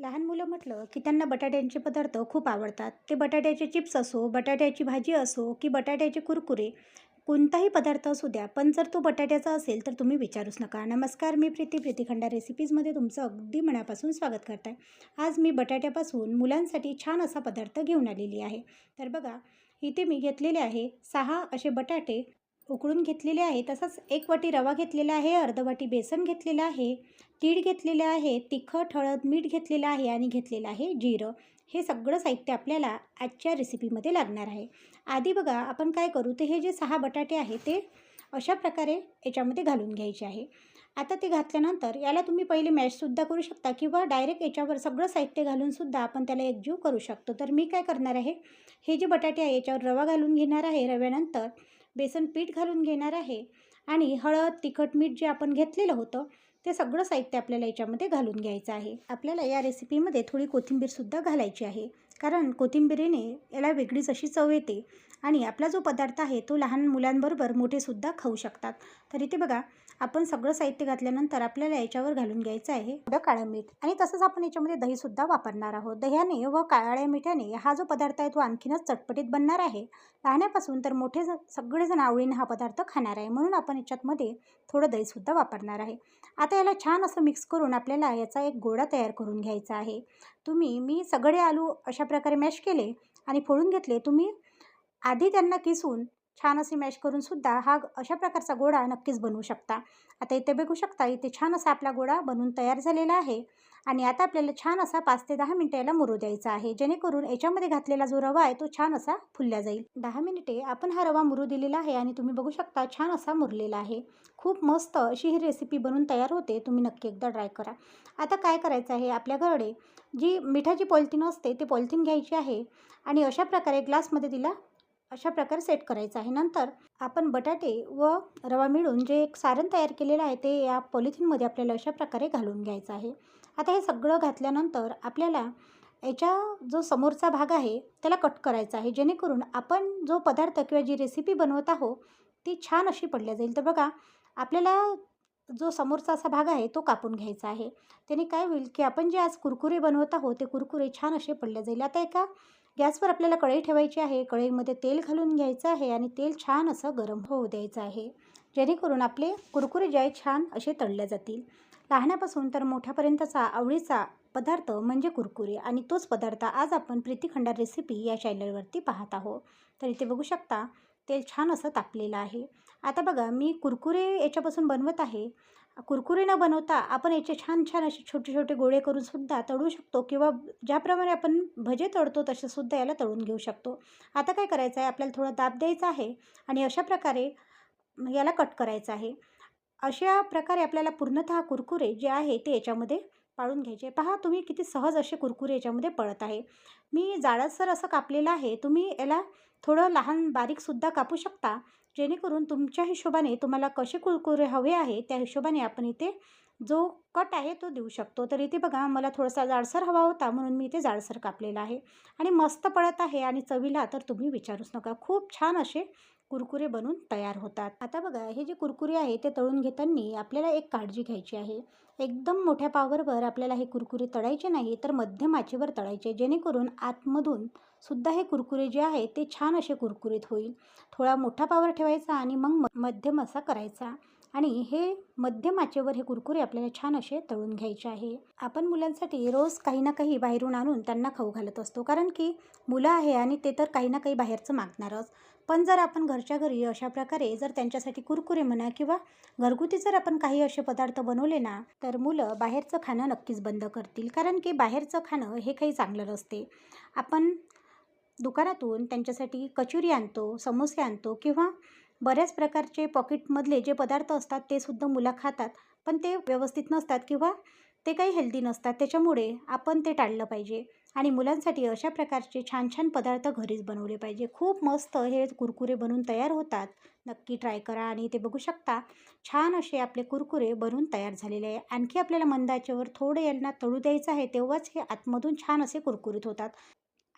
लहान मुलं म्हटलं की त्यांना बटाट्यांचे पदार्थ खूप आवडतात. ते बटाट्याचे चिप्स असो बटाट्याची भाजी असो की बटाट्याचे कुरकुरे कोणताही पदार्थ असू द्या पण जर तो बटाट्याचा असेल तर तुम्ही विचारूच नका. नमस्कार मी प्रीती प्रीतीखंडा रेसिपीजमध्ये तुमचं अगदी मनापासून स्वागत करत आहे आज मी बटाट्यापासून मुलांसाठी छान असा पदार्थ घेऊन आलेली आहे. तर बघा इथे मी घेतलेले आहे सहा असे बटाटे उकळून घेतलेले आहे. तसंच एक वाटी रवा घेतलेला आहे अर्ध वाटी बेसन घेतलेलं आहे तीळ घेतलेले आहे तिखट हळद मीठ घेतलेलं आहे आणि घेतलेलं आहे जिरं. हे सगळं साहित्य आपल्याला आजच्या रेसिपीमध्ये लागणार आहे. आधी बघा आपण काय करू? ते हे जे सहा बटाटे आहे ते अशा प्रकारे याच्यामध्ये घालून घ्यायचे आहे. आता ते घातल्यानंतर याला तुम्ही पहिले मॅशसुद्धा करू शकता किंवा डायरेक्ट याच्यावर सगळं साहित्य घालूनसुद्धा आपण त्याला एकजीव करू शकतो. तर मी काय करणार आहे? हे जे बटाटे आहे याच्यावर रवा घालून घेणार आहे. रव्यानंतर बेसन पीठ घालून घेणार आहे आणि हळद तिखट मीठ जे आपण घेतलेलं होतं ते सगळं साहित्य आपल्याला याच्यामध्ये घालून घ्यायचं आहे. आपल्याला या रेसिपीमध्ये थोडी कोथिंबीरसुद्धा घालायची आहे. कारण कोथिंबिरीने याला वेगळीच अशी चव येते आणि आपला जो पदार्थ आहे तो लहान मुलांबरोबर मोठेसुद्धा खाऊ शकतात. तर इथे बघा आपण सगळं साहित्य घातल्यानंतर आपल्याला याच्यावर घालून घ्यायचं आहे थोडं काळं मीठ. आणि तसंच आपण याच्यामध्ये दहीसुद्धा वापरणार आहोत. दह्याने व काळ्या मिठाने हा जो पदार्थ आहे तो आणखीनच चटपटीत बनणार आहे. लहाण्यापासून तर मोठे सगळेजण आवडीने हा पदार्थ खाणार आहे. म्हणून आपण याच्यातमध्ये थोडं दहीसुद्धा वापरणार आहे. आता याला छान असं मिक्स करून आपल्याला याचा एक गोळा तयार करून घ्यायचा आहे. तुम्ही मी सगळे आलू अशा प्रकारे मॅश केले आणि फोडून घेतले तुम्ही आधी त्यांना किसून छान असे मॅश करून सुद्धा हा अशा प्रकारचा गोळा नक्कीच बनवू शकता. आता इथे बघू शकता इथे छान असा आपला गोळा बनवून तयार झालेला आहे. आणि आता आपल्याला छान असा पाच ते दहा मिनिटं याला मुरू द्यायचा आहे. जेणेकरून याच्यामध्ये घातलेला जो रवा आहे तो छान असा फुलल्या जाईल. दहा मिनिटे आपण हा रवा मुरू दिलेला आहे आणि तुम्ही बघू शकता छान असा मुरलेला आहे. खूप मस्त अशी ही रेसिपी बनवून तयार होते. तुम्ही नक्की एकदा ट्राय करा. आता काय करायचं आहे? आपल्याकडे जी मिठाची पॉलिथिन असते ते पॉलिथिन घ्यायची आहे आणि अशा प्रकारे ग्लासमध्ये तिला अशा प्रकारे सेट करायचं आहे. नंतर आपण बटाटे व रवा मिळून जे एक सारण तयार केलेलं आहे ते या पॉलिथिनमध्ये आपल्याला अशा प्रकारे घालून घ्यायचं आहे. आता हे सगळं घातल्यानंतर आपल्याला याच्या जो समोरचा भाग आहे त्याला कट करायचा आहे. जेणेकरून आपण जो पदार्थ किंवा जी रेसिपी बनवत आहो ती छान अशी पडल्या जाईल. तर बघा आपल्याला जो समोरचा असा भाग आहे तो कापून घ्यायचा आहे. त्याने काय होईल की आपण जे आज कुरकुरे बनवत आहोत ते कुरकुरे छान असे पडले जाईल. आता एका गॅसवर आपल्याला कढई ठेवायची आहे. कढईमध्ये तेल घालून घ्यायचं आहे आणि तेल छान असं गरम होऊ द्यायचं आहे. जेणेकरून आपले कुरकुरे जे आहे छान असे तळले जातील. लहानापासून तर मोठ्यापर्यंतचा आवडीचा पदार्थ म्हणजे कुरकुरे आणि तोच पदार्थ आज आपण प्रीती खंडार रेसिपी या चॅनलवरती पाहत आहोत. तर इथे बघू शकता तेल छान असं तापलेलं आहे. आता बघा मी कुरकुरे याच्यापासून बनवत आहे. कुरकुरे न बनवता आपण याचे छान छान असे छोटे छोटे गोळे करून सुद्धा तळू शकतो किंवा ज्याप्रमाणे आपण भजे तळतो तसे सुद्धा याला तळून घेऊ शकतो. आता काय करायचं आहे? आपल्याला थोडा दाब द्यायचा आहे आणि अशा प्रकारे याला कट करायचं आहे. अशा प्रकारे आपल्याला पूर्णतः कुरकुरे जे आहे ते याच्यामध्ये पाळून घ्यायचे. पहा तुम्ही किती सहज असे कुरकुरे याच्यामध्ये पळत आहे. मी जाडसर असं कापलेलं आहे. तुम्ही याला थोडं लहान बारीकसुद्धा कापू शकता. जेणेकरून तुमच्या हिशोबाने तुम्हाला कसे कुरकुरे हवे आहे त्या हिशोबाने आपण इथे जो कट आहे तो देऊ शकतो. तर इथे बघा मला थोडासा जाडसर हवा होता म्हणून मी इथे जाडसर कापलेला आहे. आणि मस्त पडत आहे आणि चवीला तर तुम्ही विचारूच नका. खूप छान असे कुरकुरे बनून तयार होतात. आता बघा हे जे कुरकुरे आहे ते तळून घेताना आपल्याला एक काळजी घ्यायची आहे. एकदम मोठ्या पावरवर आपल्याला हे कुरकुरे तळायचे नाही तर मध्यम आचेवर तळायचे जेणेकरून आतमधून सुद्धा हे कुरकुरे जे आहे ते छान असे कुरकुरीत होईल. थोडा मोठा पावर ठेवायचा आणि मग मध्यम असा करायचा. आणि हे मध्यम आचेवर हे कुरकुरे आपल्याला छान असे तळून घ्यायचे आहे. आपण मुलांसाठी रोज काही ना काही बाहेरून आणून त्यांना खाऊ घालत असतो कारण की मुलं आहे आणि ते तर काही ना काही बाहेरचं मागणारच. पण जर आपण घरच्या घरी अशा प्रकारे जर त्यांच्यासाठी कुरकुरे म्हणा किंवा घरगुती जर आपण काही असे पदार्थ बनवले ना तर मुलं बाहेरचं खाणं नक्कीच बंद करतील. कारण की बाहेरचं खाणं हे काही चांगलं नसते. आपण दुकानातून त्यांच्यासाठी कचोरी आणतो समोसे आणतो किंवा बऱ्याच प्रकारचे पॉकेटमधले जे पदार्थ असतात ते सुद्धा मुलं खातात पण ते व्यवस्थित नसतात किंवा ते काही हेल्दी नसतात. त्याच्यामुळे आपण ते टाळलं पाहिजे. आणि मुलांसाठी अशा प्रकारचे छान छान पदार्थ घरीच बनवले पाहिजे. खूप मस्त हे कुरकुरे बनवून तयार होतात. नक्की ट्राय करा आणि ते बघू शकता. छान असे आपले कुरकुरे बनवून तयार झालेले आहे. आणखी आपल्याला मंदाच्यावर थोडं यांना तळू द्यायचं आहे तेव्हाच हे आतमधून छान असे कुरकुरीत होतात.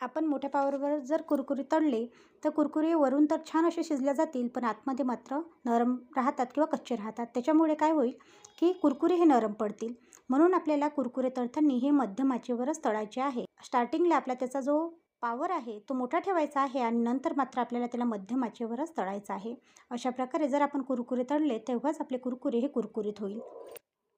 आपण मोठ्या पावरवर जर कुरकुरी तळले तर कुरकुरे वरून तर छान असे शिजल्या जातील पण आतमध्ये मात्र नरम राहतात किंवा कच्चे राहतात. त्याच्यामुळे काय होईल की कुरकुरे हे नरम पडतील. म्हणून आपल्याला कुरकुरे तळताना हे मध्यम आचेवरच तळायचे आहे. स्टार्टिंगला आपला त्याचा जो पावर आहे तो मोठा ठेवायचा आहे आणि नंतर मात्र आपल्याला त्याला मध्यम आचेवरच तळायचं आहे. अशा प्रकारे जर आपण कुरकुरे तळले तेव्हाच आपले कुरकुरे हे कुरकुरीत होईल.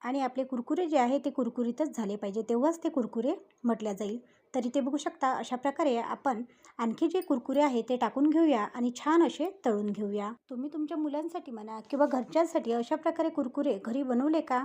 आणि आपले कुरकुरे जे आहे ते कुरकुरीतच झाले पाहिजे. तेव्हाच ते कुरकुरे म्हटल्या जाईल. तरी ते बघू शकता अशा प्रकारे आपण आणखी जे कुरकुरे आहे ते टाकून घेऊया आणि छान असे तळून घेऊया. तुम्ही तुमच्या मुलांसाठी म्हणा किंवा घरच्यांसाठी अशा प्रकारे कुरकुरे घरी बनवले का?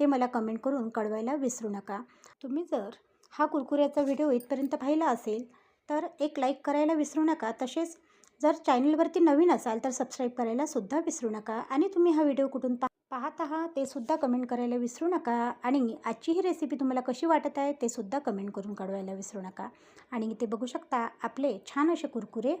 ते मला कमेंट करून कळवायला विसरू नका. तुम्ही जर हा कुरकुऱ्याचा व्हिडिओ इथपर्यंत पाहिला असेल तर एक लाईक करायला विसरू नका. तसेच जर चॅनलवरती नवीन असाल तर सबस्क्राईब करायला सुद्धा विसरू नका. आणि तुम्ही हा व्हिडिओ कुठून पा पाहत आहात ते सुद्धा कमेंट करायला विसरू नका. आणि आजची ही रेसिपी तुम्हाला कशी वाटत आहे ते सुद्धा कमेंट करून कळवायला विसरू नका. आणि ते बघू शकता आपले छान असे कुरकुरे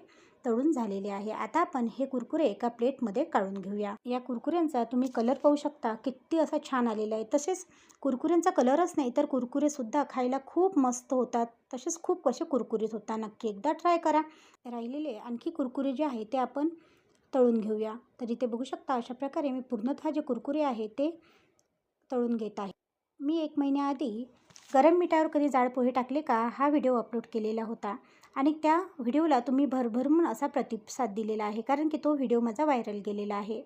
तळून झालेले आहे. आता आपण हे कुरकुरे एका प्लेटमध्ये काढून घेऊया. या कुरकुऱ्यांचा तुम्ही कलर पाहू शकता. किती असा छान आलेला आहे. तसेच कुरकुऱ्यांचा कलरच नाही तर कुरकुरेसुद्धा खायला खूप मस्त होतात. तसेच खूप कसे कुरकुरीत होतात. नक्की एकदा ट्राय करा. राहिलेले आणखी कुरकुरे जे आहे ते आपण तळून घेऊया. तरी ते बघू शकता अशा प्रकारे मी पूर्णतः जे कुरकुरे आहे ते तळून घेत आहे. मी एक महिन्याआधी गरम मिठावर कधी जाड पोहे टाकले का हा व्हिडिओ अपलोड केलेला होता. आणि त्या व्हिडिओला तुम्ही भरभरून असा प्रतिसाद दिलेला आहे कारण की तो व्हिडिओ माझा व्हायरल गेलेला आहे.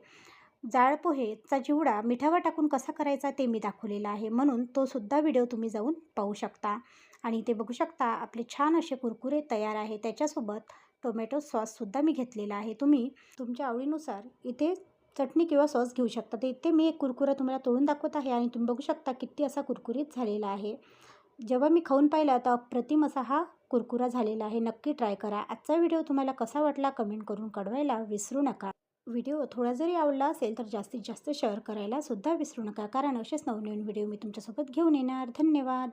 जाळपोहेचा चिवडा मिठावर टाकून कसा करायचा ते मी दाखवलेला आहे म्हणून तो सुद्धा व्हिडिओ तुम्ही जाऊन पाहू शकता. आणि ते बघू शकता आपले छान असे कुरकुरे तयार आहे. त्याच्यासोबत टोमॅटो सॉससुद्धा मी घेतलेला आहे. तुम्ही तुमच्या आवडीनुसार इथे चटणी किंवा सॉस घेऊ शकता. तर इथे मी एक कुरकुरा तुम्हाला तोडून दाखवत आहे आणि तुम्ही बघू शकता किती असा कुरकुरीत झालेला आहे. जेव्हा मी खाऊन पाहिला तर अप्रतिम असा हा कुरकुरा झालेला आहे नक्की ट्राय करा. आजचा व्हिडिओ तुम्हाला कसा वाटला कमेंट करून कळवायला विसरू नका. व्हिडिओ थोडा जरी आवडला असेल तर जास्तीत जास्त शेअर करायला सुद्धा विसरू नका. कारण असेच नवनवीन व्हिडिओ मी तुमच्यासोबत घेऊन येणार. धन्यवाद.